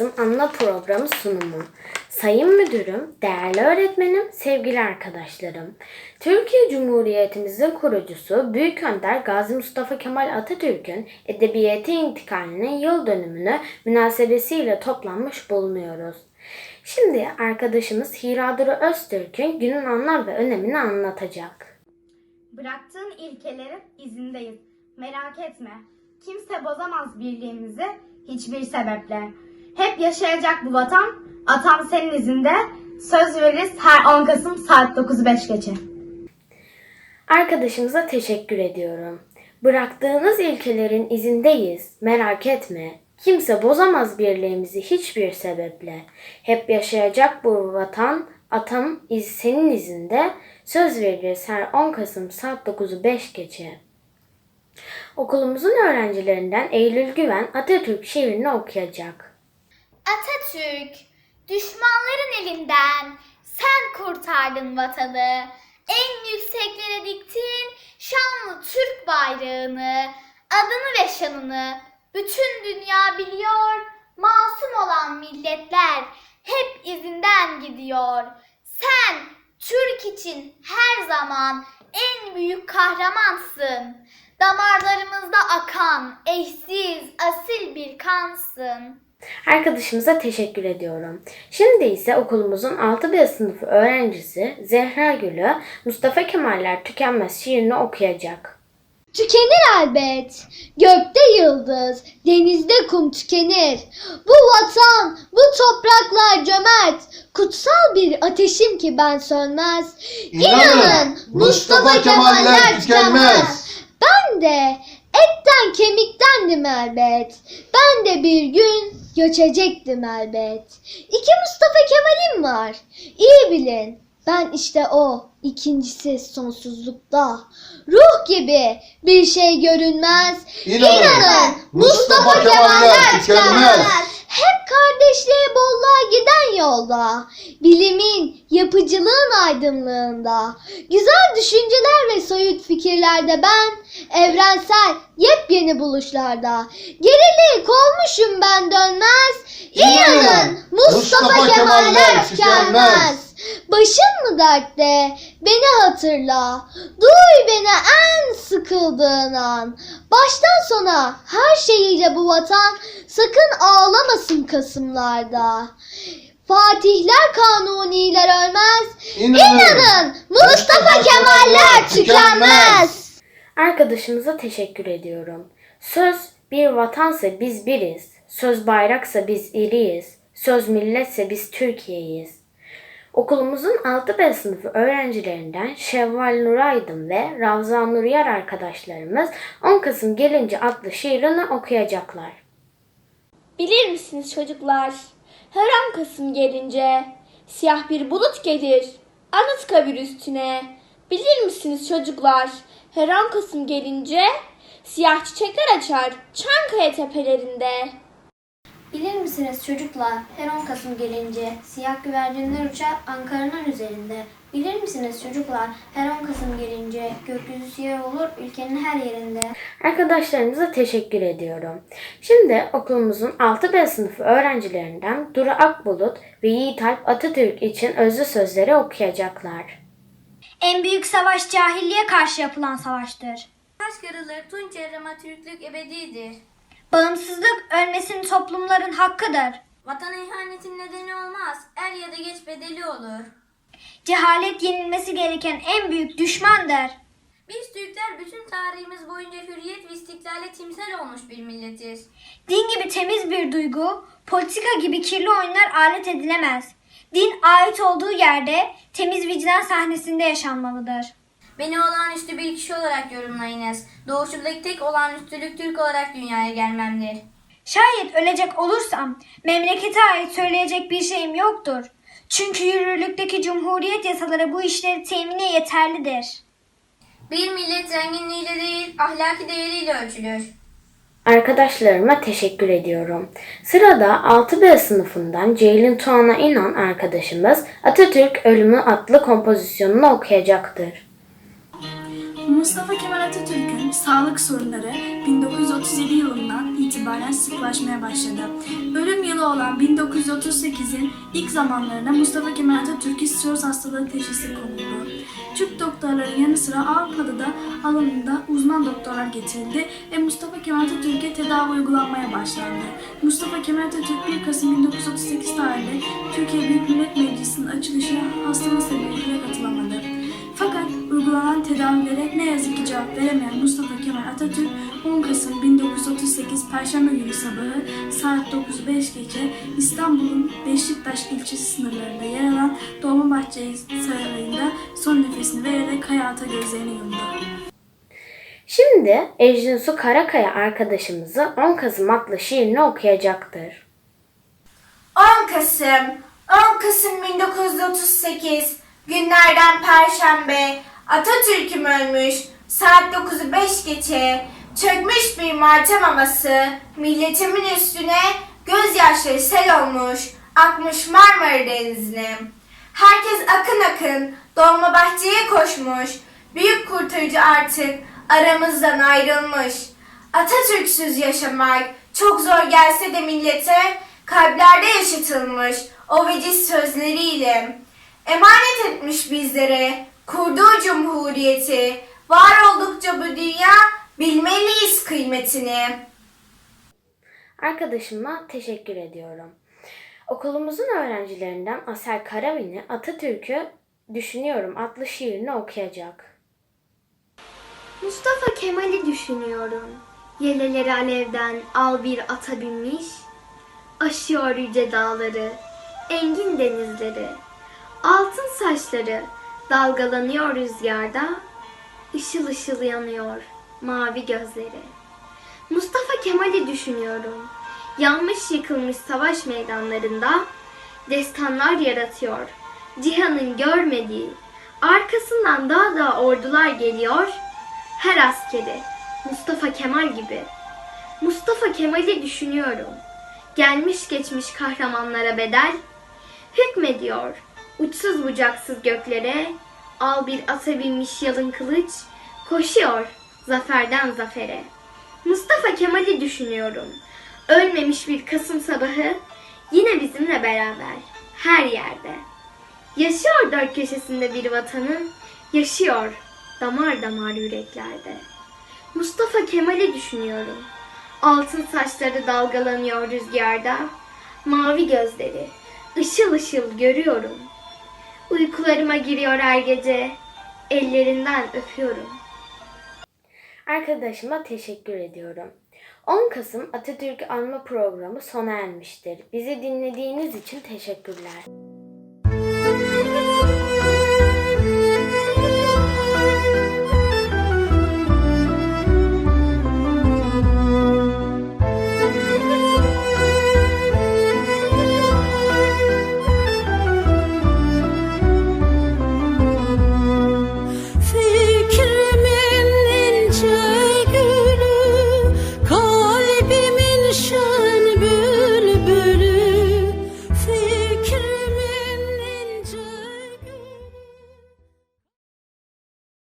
Kısım Anla Programı sunumu. Sayın Müdürüm, değerli öğretmenim, sevgili arkadaşlarım. Türkiye Cumhuriyetimizin kurucusu Büyük Önder Gazi Mustafa Kemal Atatürk'ün edebiyete intikalinin yıl dönümünü münasebesiyle toplanmış bulunuyoruz. Şimdi arkadaşımız Hiraduru Öztürk'ün günün anlam ve önemini anlatacak. Bıraktığın ilkelerin izindeyiz. Merak etme. Kimse bozamaz birliğimizi hiçbir sebeple. Hep yaşayacak bu vatan, atam senin izinde. Söz veririz her 10 Kasım saat 9.05 geçe. Arkadaşımıza teşekkür ediyorum. Bıraktığınız ilkelerin izindeyiz. Merak etme. Kimse bozamaz birliğimizi hiçbir sebeple. Hep yaşayacak bu vatan, atam iz senin izinde. Söz veririz her 10 Kasım saat 9'u 5 geçe. Okulumuzun öğrencilerinden Eylül Güven Atatürk şiirini okuyacak. Atatürk, düşmanların elinden sen kurtardın vatanı. En yükseklere diktin şanlı Türk bayrağını, adını ve şanını bütün dünya biliyor. Masum olan milletler hep izinden gidiyor. Sen Türk için her zaman en büyük kahramansın. Damarlarımızda akan eşsiz, asil bir kansın. Arkadaşımıza teşekkür ediyorum. Şimdi ise okulumuzun 6B sınıfı öğrencisi Zehra Gül'ü Mustafa Kemaller Tükenmez şiirini okuyacak. Tükenir elbet. Gökte yıldız, denizde kum tükenir. Bu vatan, bu topraklar cömert. Kutsal bir ateşim ki ben sönmez. İnanın Mustafa Kemaller tükenmez. Ben de etten kemiktendim elbet. Ben de bir gün göçecektim elbet. İki Mustafa Kemal'im var. İyi bilin. Ben işte o. ikincisi sonsuzlukta. Ruh gibi bir şey görünmez. İnanın, Mustafa Kemaller tükenmez. Kardeşliğe bolluğa giden yolda. Bilimin, yapıcılığın aydınlığında. Güzel düşünceler ve soyut fikirlerde ben. Evrensel, yepyeni buluşlarda. Gerilik olmuşum ben dönmez. İnanın Mustafa Kemaller tükenmez. Başın mı dertte? Beni hatırla. Duy beni en sıkıldığın an. Baştan sona her şeyiyle bu vatan sakın ağlamasın Kasımlarda. Fatihler kanuniler ölmez. İnanın Mustafa Kemaller tükenmez. Arkadaşımıza teşekkür ediyorum. Söz bir vatansa biz biriz. Söz bayraksa biz iriyiz. Söz milletse biz Türkiye'yiz. Okulumuzun 6B sınıfı öğrencilerinden Şevval Nuraydın ve Ravza Nuriyar arkadaşlarımız 10 Kasım gelince adlı şiirini okuyacaklar. Bilir misiniz çocuklar? Her an Kasım gelince siyah bir bulut gelir Anıtkabir üstüne. Bilir misiniz çocuklar? Her an Kasım gelince siyah çiçekler açar Çankaya tepelerinde. Bilir misiniz çocuklar, her 10 Kasım gelince siyah güvercinler uçar Ankara'nın üzerinde. Bilir misiniz çocuklar, her 10 Kasım gelince gökyüzü siyah olur ülkenin her yerinde. Arkadaşlarımıza teşekkür ediyorum. Şimdi okulumuzun 6B sınıfı öğrencilerinden Duru Akbulut ve Yiğit Alp Atatürk için özlü sözleri okuyacaklar. En büyük savaş cahilliğe karşı yapılan savaştır. Taş kırılır, tunç Türklük ebedidir. Bağımsızlık ölmesinin toplumların hakkıdır. Vatan ihanetin nedeni olmaz, er ya da geç bedeli olur. Cehalet yenilmesi gereken en büyük düşmandır. Biz Türkler bütün tarihimiz boyunca hürriyet ve istiklale timsel olmuş bir milletiz. Din gibi temiz bir duygu, politika gibi kirli oyunlar alet edilemez. Din ait olduğu yerde temiz vicdan sahnesinde yaşanmalıdır. Beni olağanüstü bir kişi olarak yorumlayınız. Doğuşumdaki tek olağanüstülük Türk olarak dünyaya gelmemdir. Şayet ölecek olursam memlekete ait söyleyecek bir şeyim yoktur. Çünkü yürürlükteki cumhuriyet yasaları bu işleri temine yeterlidir. Bir millet zenginliğiyle değil, ahlaki değeriyle ölçülür. Arkadaşlarıma teşekkür ediyorum. Sırada 6B sınıfından Ceylin Tuana İnan arkadaşımız Atatürk Ölümü adlı kompozisyonunu okuyacaktır. Mustafa Kemal Atatürk'ün sağlık sorunları 1937 yılından itibaren sıklaşmaya başladı. Ölüm yılı olan 1938'in ilk zamanlarında Mustafa Kemal Atatürk'e siroz hastalığı teşhisi konuldu. Türk doktorların yanı sıra Avrupa'da da alanında uzman doktorlar getirildi ve Mustafa Kemal Atatürk'e tedavi uygulanmaya başlandı. Mustafa Kemal Atatürk 1 Kasım 1938 tarihinde Türkiye Büyük Millet Meclisi'nin açılışına hastalığı sebebiyle katılamadı. Uygulanan tedavilere ne yazık ki cevap veremeyen Mustafa Kemal Atatürk 10 Kasım 1938 Perşembe günü sabahı saat 9.05 geçe İstanbul'un Beşiktaş ilçesi sınırlarında yer alan Dolmabahçe Sarayı'nda son nefesini vererek hayata gözlerini yumdu. Şimdi Ecrin Su Karakaya arkadaşımızı 10 Kasım adlı şiirini okuyacaktır. 10 Kasım, 10 Kasım 1938 günlerden Perşembe Atatürk'üm ölmüş saat 9'u 5 geçe çökmüş bir matem havası milletimin üstüne gözyaşları sel olmuş akmış Marmara Denizi'ne. Herkes akın akın Dolmabahçe'ye koşmuş büyük kurtarıcı artık aramızdan ayrılmış. Atatürk'süz yaşamak çok zor gelse de millete kalplerde yaşatılmış o veciz sözleriyle. Emanet etmiş bizlere kurduğu cumhuriyeti. Var oldukça bu dünya bilmeliyiz kıymetini. Arkadaşıma teşekkür ediyorum. Okulumuzun öğrencilerinden Asel Karavini Atatürk'ü Düşünüyorum adlı şiirini okuyacak. Mustafa Kemal'i düşünüyorum. Yeleleri alevden al bir ata binmiş. Aşıyor yüce dağları, engin denizleri. Altın saçları dalgalanıyor rüzgarda. Işıl ışıl yanıyor mavi gözleri. Mustafa Kemal'i düşünüyorum. Yanmış yıkılmış savaş meydanlarında destanlar yaratıyor. Cihanın görmediği, arkasından daha da ordular geliyor. Her askeri Mustafa Kemal gibi. Mustafa Kemal'i düşünüyorum. Gelmiş geçmiş kahramanlara bedel hükmediyor. Uçsuz bucaksız göklere al bir ata binmiş yalın kılıç koşuyor zaferden zafere. Mustafa Kemal'i düşünüyorum. Ölmemiş bir Kasım sabahı yine bizimle beraber her yerde. Yaşıyor dört köşesinde bir vatanın, yaşıyor damar damar yüreklerde. Mustafa Kemal'i düşünüyorum. Altın saçları dalgalanıyor rüzgarda, mavi gözleri, ışıl ışıl görüyorum. Uykularıma giriyor her gece, ellerinden öpüyorum. Arkadaşıma teşekkür ediyorum. 10 Kasım Atatürk Anma Programı sona ermiştir. Bizi dinlediğiniz için teşekkürler.